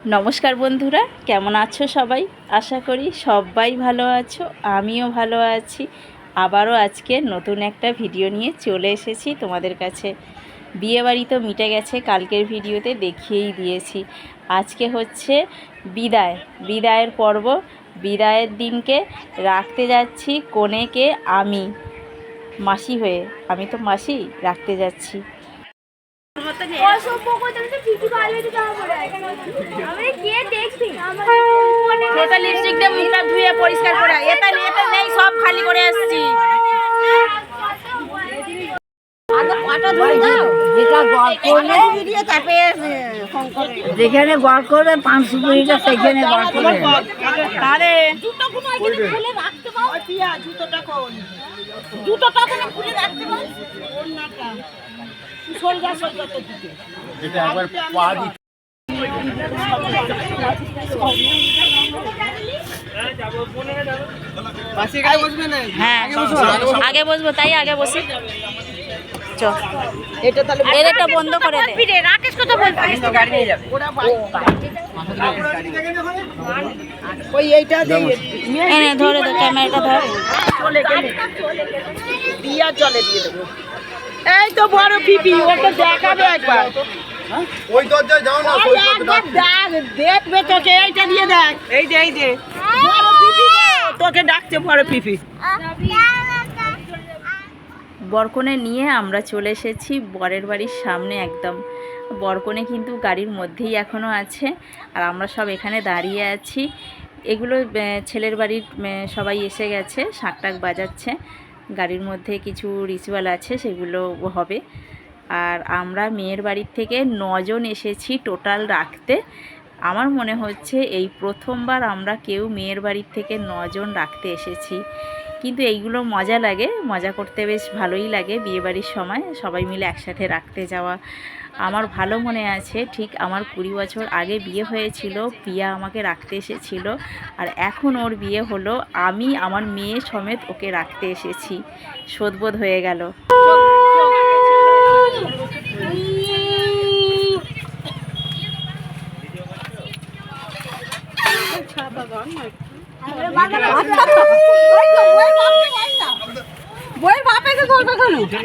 নমস্কার বন্ধুরা, কেমন আছো সবাই? আশা করি সবাই ভালো আছো, আমিও ভালো আছি। আবারও আজকে নতুন একটা ভিডিও নিয়ে চলে এসেছি তোমাদের কাছে। বিয়েবাড়ি তো মিটে গেছে, কালকের ভিডিওতে দেখিয়েই দিয়েছি। আজকে হচ্ছে বিদায়, বিদায়ের পর্ব। বিদায়ের দিনকে রাখতে যাচ্ছি কনেকে আমি, মাসি হয়ে। আমি তো মাসি, রাখতে যাচ্ছি। লিপস্টিক দিয়ে মুখটা ধুয়ে পরিষ্কার করে। এটা এটা নেই সব খালি করে যেখানে গড় করবে পাঁচ সুপুরিটা সেখানে গড় করবে। তারে এটা একবার পা দিতে হ্যাঁ আগে বসবো তাই আগে বসি। এদেরটা বন্ধ করে দে। রাকেশ কথা বলতে ধরে দে ক্যামেরাটা ধর। এই তো বড় পিপি ওকে দেখাবে একবার। ওই দরজায় যাও না ওই একবার দেখবে তোকে এইটা দিয়ে দেখ। এই তোকে ডাকছে বড় পিপি। বরকনে নিয়ে আমরা চলে এসেছি বরের বাড়ির সামনে একদম। বরকনে কিন্তু গাড়ির মধ্যেই এখনও আছে আর আমরা সব এখানে দাঁড়িয়ে আছি। এগুলো ছেলের বাড়ির সবাই এসে গেছে শাঁক টাক বাজাচ্ছে। গাড়ির মধ্যে কিছু রিচুয়াল আছে, সেগুলো হবে। আর আমরা মেয়ের বাড়ির থেকে নজন এসেছি টোটাল রাখতে। আমার মনে হচ্ছে এই প্রথমবার আমরা কেউ মেয়ের বাড়ির থেকে নজন রাখতে এসেছি। কিন্তু এইগুলো মজা লাগে, মজা করতে বেশ ভালোই লাগে বিয়েবাড়ির সময়। সবাই মিলে একসাথে রাখতে যাওয়া আমার ভালো মনে আছে ঠিক আমার কুড়ি বছর আগে বিয়ে হয়েছিল পিয়া আমাকে রাখতে এসেছিল আর এখন ওর বিয়ে হলো আমি আমার মেয়ে সমেত ওকে রাখতে এসেছি শোধবোধ হয়ে গেল বই বাপেকে ধরবে কেন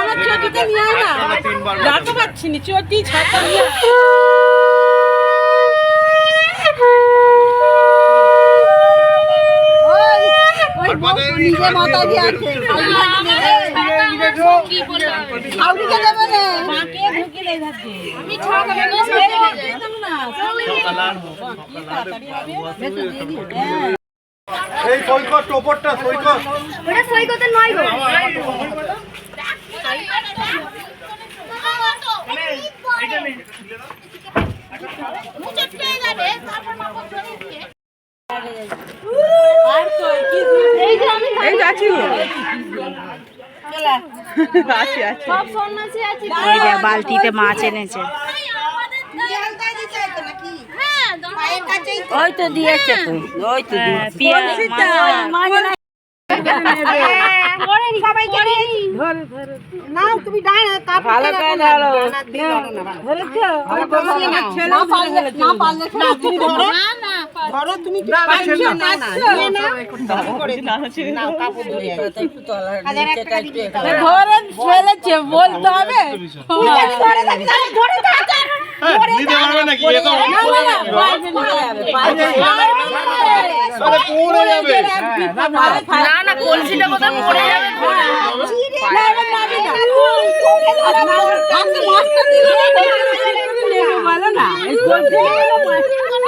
আমার চটিটা নিয়ে না ডাকতে পাচ্ছি না চটি ছাতা নিয়ে নিজে মাথা দিয়ে আছে। হাউডিকে দেবে রে। মাকে ঢুকে দেয় ধাতে। আমি ঠকাবো না, না। কি তাড়াতাড়ি হবে? দিয়ে দিও। সৈকত টোপরটা সৈকত। ওটা করতে নয় গো। এই আছি, আছি। আছে। বালতিতে মাছ এনেছে হ্যাঁ ওই তো দিয়েছে তুই ওই তো হ্যাঁ, না। পারলে- না ধরো। তুমি ধরে ফেলেছে বলতে হবে না না কলসিটা কোথায় পড়ে যাবে না,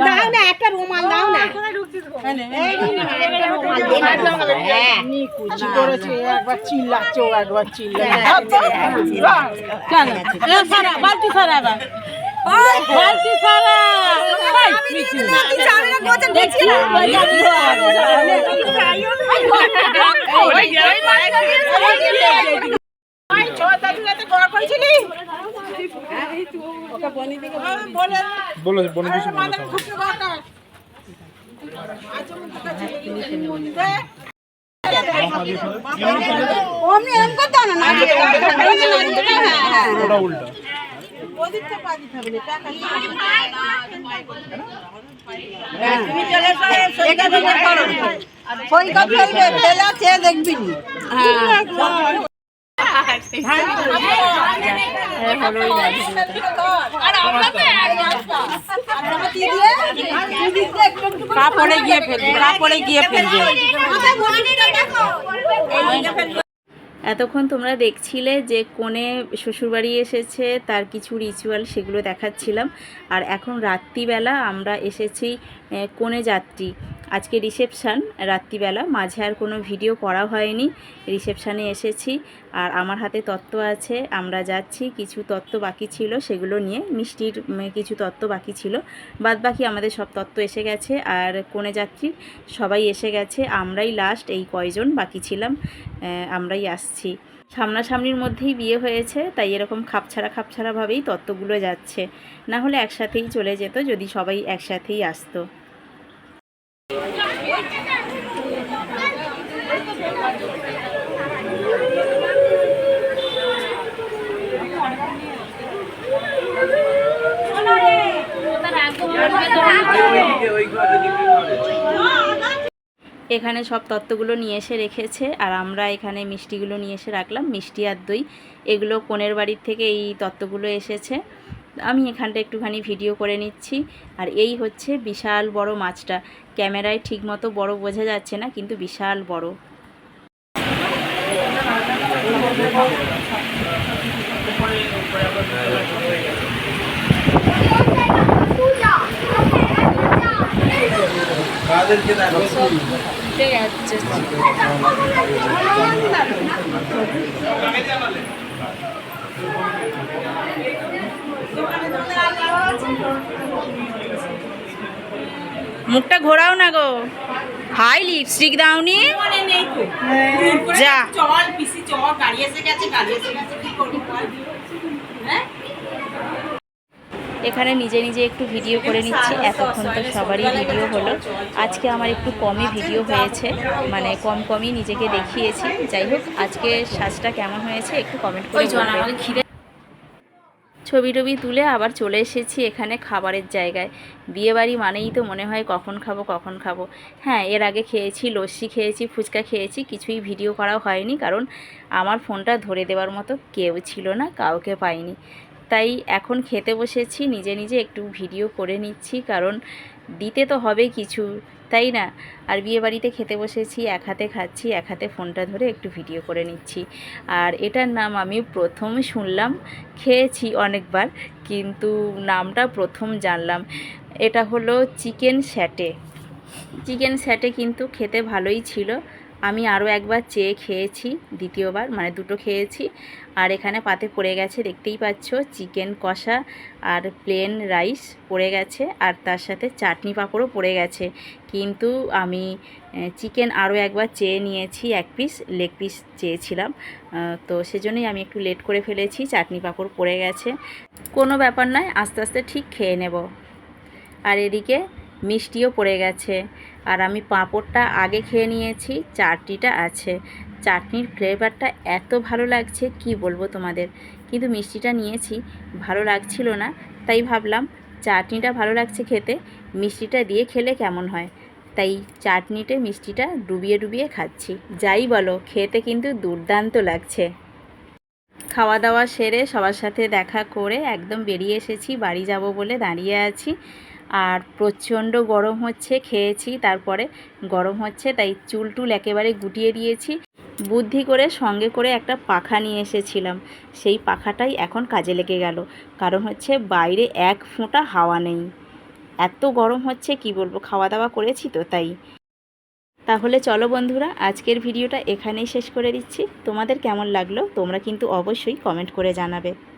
দাও না একটা রুমাল দাও না। হ্যাঁ একবার চিল্লাচ্ছে একবার এ বালতি সারা বালতি সারা ওই ওই মাছটা দিয়ে সবাই চলে আসবে। বলে কিছু বলে হ্যাঁ, হ্যাঁ, হ্যাঁ। উল্টা দেখবি গিয়ে। এতক্ষণ তোমরা দেখছিলে যে কোণে শ্বশুরবাড়ি এসেছে তার কিছু রিচুয়াল সেগুলো দেখাচ্ছিলাম আর এখন রাত্রিবেলা আমরা এসেছি কনে যাত্রী। আজকে রিসেপশান, রাত্রিবেলা। মাঝে আর কোনো ভিডিও করা হয়নি। রিসেপশানে এসেছি। আর আমার হাতে তত্ত্ব আছে। আমরা যাচ্ছি। কিছু তত্ত্ব বাকি ছিল। সেগুলো নিয়ে মিষ্টির কিছু তত্ত্ব বাকি ছিল। বাদ বাকি আমাদের সব তত্ত্ব এসে গেছে। আর কনে যাত্রী, সবাই এসে গেছে। আমরাই লাস্ট এই কয়জন বাকি ছিলাম। আমরাই আসছি। সামনাসামনির মধ্যেই বিয়ে হয়েছে। তাই এরকম খাপছাড়া, খাপছাড়াভাবেই তত্ত্বগুলো যাচ্ছে। না হলে একসাথেই চলে যেত। যদি সবাই একসাথেই আসতো। এখানে সব তত্ত্বগুলো নিয়ে এসে রেখেছে, আর আমরা এখানে মিষ্টিগুলো নিয়ে এসে রাখলাম, মিষ্টি আর দই। এগুলো কোণের বাড়ির থেকে এই তত্ত্বগুলো এসেছে। আমি এখানটা একটুখানি ভিডিও করে নিচ্ছি, আর এই হচ্ছে বিশাল বড় মাছটা। ক্যামেরায় ঠিকমতো বড় বোঝা যাচ্ছে না, কিন্তু বিশাল বড়। মুখটা ঘোরাও না গো। হাই লিপস্টিক দাওনি? যা। চল পিসি চল গাড়ি এসে গেছে গাড়ি এসে গেছে কি করবি এখানে নিজে নিজে একটু ভিডিও করে নিচ্ছি এতক্ষণ তো সবারই ভিডিও হলো। আজকে আমার একটু কমই ভিডিও হয়েছে মানে কম কমই নিজেকে দেখিয়েছি। যাই হোক আজকে সাজটা কেমন হয়েছে একটু কমেন্ট করে জানাবেন ছবি টবি তুলে আবার চলে এসেছি এখানে খাবারের জায়গায়। বিয়েবাড়ি মানেই তো মনে হয় কখন খাব কখন খাব। হ্যাঁ এর আগে খেয়েছি লস্যি খেয়েছি ফুচকা খেয়েছি কিছুই ভিডিও করা হয়নি কারণ আমার ফোনটা ধরে দেওয়ার মতো কেউ ছিল না কাউকে পাইনি। তাই এখন খেতে বসেছি, নিজে নিজে একটু ভিডিও করে নিচ্ছি, কারণ দিতে তো হবে কিছু, তাই না? আর বিয়ে বাড়িতে খেতে বসেছি, এক হাতে খাচ্ছি, এক হাতে ফোনটা ধরে একটু ভিডিও করে নিচ্ছি। আর এটার নাম আমি প্রথম শুনলাম, খেয়েছি অনেকবার, কিন্তু নামটা প্রথম জানলাম। এটা হলো চিকেন স্যাটে। চিকেন স্যাটে কিন্তু খেতে ভালোই ছিল। আমি আরও একবার চেয়ে খেয়েছি, দ্বিতীয়বার মানে দুটো খেয়েছি। আর এখানে পাতে পড়ে গেছে, দেখতেই পাচ্ছ, চিকেন কষা আর প্লেন রাইস পড়ে গেছে আর তার সাথে চাটনি পাঁপড়ও পড়ে গেছে। কিন্তু আমি চিকেন আরও একবার চেয়ে নিয়েছি, এক পিস লেগ পিস চেয়েছিলাম। তো সেজন্যই আমি একটু লেট করে ফেলেছি, চাটনি পাঁপড় পড়ে গেছে। কোনো ব্যাপার নয়, আস্তে আস্তে ঠিক খেয়ে নেব। আর এদিকে মিষ্টিও পড়ে গেছে। আর আমি পাঁপড়টা আগে খেয়ে নিয়েছি, চাটনিটা আছে। চাটনির ফ্লেভারটা এত ভালো লাগছে, কি বলব তোমাদের? কিন্তু মিষ্টিটা নিয়েছি, ভালো লাগছিল না, তাই ভাবলাম চাটনিটা ভালো লাগছে খেতে, মিষ্টিটা দিয়ে খেলে কেমন হয়? তাই চাটনিতে মিষ্টিটা ডুবিয়ে ডুবিয়ে খাচ্ছি। যাই বলো, খেতে কিন্তু দুর্দান্ত লাগছে। খাওয়া দাওয়া সেরে সবার সাথে দেখা করে একদম বেরিয়ে এসেছি, বাড়ি যাব বলে দাঁড়িয়ে আছি। আর প্রচণ্ড গরম হচ্ছে, খেয়েছি, তারপরে গরম হচ্ছে, তাই চুল টুল একেবারে গুটিয়ে দিয়েছি। বুদ্ধি করে সঙ্গে করে একটা পাখা নিয়ে এসেছিলাম। সেই পাখাটাই এখন কাজে লেগে গেল। কারণ হচ্ছে বাইরে এক ফোঁটা হাওয়া নেই। এত গরম হচ্ছে, কি বলব খাওয়া দাওয়া করেছি তো তাই। তাহলে চলো বন্ধুরা, আজকের ভিডিওটা এখানেই শেষ করে দিচ্ছি। তোমাদের কেমন লাগল তোমরা কিন্তু অবশ্যই কমেন্ট করে জানাবে।